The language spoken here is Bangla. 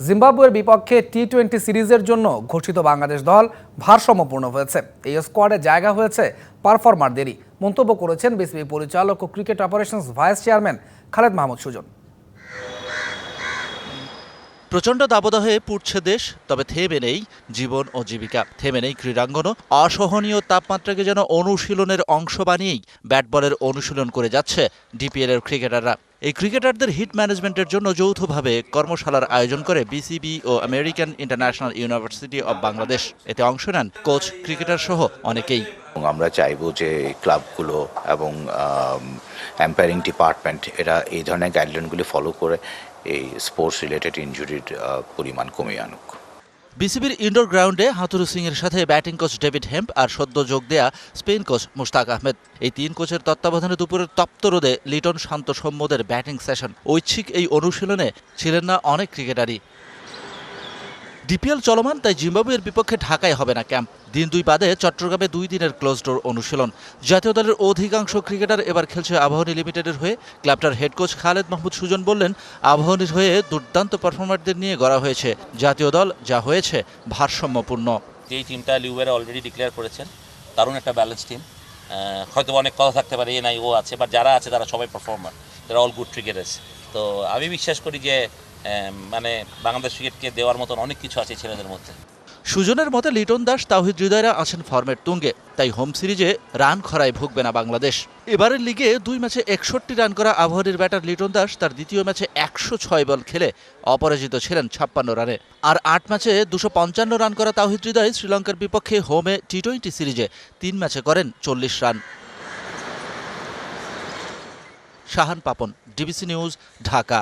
জিম্বাবুয়ের বিপক্ষে টি টোয়েন্টি সিরিজের জন্য ঘোষিত বাংলাদেশ দল ভারসাম্যপূর্ণ হয়েছে। এই স্কোয়াডে জায়গা হয়েছে পারফরমারদেরই মন্তব্য করেছেন বিসিবি পরিচালক ও cricket operations vice chairman Khaled Mahmud Sujon. প্রচণ্ড দাবদাহে পুড়ছে দেশ, তবে থেমে নেই জীবন ও জীবিকা। থেমে নেই ক্রীড়াঙ্গনও। অসহনীয় তাপমাত্রাকে যেন অনুশীলনের অংশ বানিয়েই ব্যাট বলের অনুশীলন করে যাচ্ছে ডিপিএল এর ক্রিকেটাররা এই ক্রিকেটারদের হিট ম্যানেজমেন্টের জন্য যৌথভাবে কর্মশালার আয়োজন করে BCB O American International University of Bangladesh এতে অংশ নেন কোচ ক্রিকেটার সহ অনেকেই। আমরা চাইব যে ক্লাবগুলো এবং এম্পায়ারিং ডিপার্টমেন্ট এরা এই ধরনের গাইডলাইনগুলি ফলো করে এই স্পোর্টস রিলেটেড ইনজুরির পরিমাণ কমিয়ে আনুক। বিসিবির ইনডোর গ্রাউন্ডে হাতুরু সিং এর সাথে ব্যাটিং কোচ ডেভিড হেম্প আর সদ্য যোগ দেয়া স্পেন কোচ মুশতাক আহমেদ। এই তিন কোচের তত্ত্বাবধানে দুপুরের তপ্ত রোদে লিটন শান্ত সৌম্যদের ব্যাটিং সেশন। ঐচ্ছিক এই অনুশীলনে ছিলেন না অনেক ক্রিকেটারই। ডিপিএল চলমান, তাই জিম্বাবুয়ের বিপক্ষে ঢাকায় হবে না ক্যাম্প। দিন দুই বাদে চট্টগ্রামে দুই দিনের ক্লোজ ডোর অনুশীলন। জাতীয় দলের অধিকাংশ ক্রিকেটার এবার খেলছে আবাহনী লিমিটেডের হয়ে। ক্লাবটার হেড কোচ খালেদ মাহমুদ সুজন বললেন, আবাহনীর হয়ে দুর্দান্ত পারফরমারদের নিয়ে গড়া হয়েছে। জাতীয় দল যা হয়েছে ভারসাম্যপূর্ণ। যেই টিমটা লিউবেরা অলরেডি ডিক্লেয়ার করেছেন, দারুণ একটা ব্যালেন্স টিম হয়তো অনেক কথা থাকতে পারে এ নাই ও আছে বা যারা আছে তারা সবাই পারফর্মার তারা অল গুড ক্রিকেটার্স তো আমি বিশ্বাস করি যে মানে বাংলাদেশ ক্রিকেটকে দেওয়ার মতন অনেক কিছু আছে ছেলেদের মধ্যে। সুজনের মতে লিটন দাস, তাওহিদ হৃদয়রা আছেন ফর্মের তুঙ্গে, তাই হোম সিরিজে রান খরায় ভুগবে না বাংলাদেশ। এবারের লিগে দুই ম্যাচে একষট্টি রান করা আবহাওয়ার ব্যাটার লিটন দাস তার দ্বিতীয় ম্যাচে একশো ছয় বল খেলে অপরাজিত ছিলেন ছাপ্পান্ন রানে। আর আট ম্যাচে দুশো পঞ্চান্ন রান করা তাওহিদ হৃদয় শ্রীলঙ্কার বিপক্ষে হোমে টি টোয়েন্টি সিরিজে তিন ম্যাচে করেন চল্লিশ run. Shahan Papon, DBC news, Dhaka.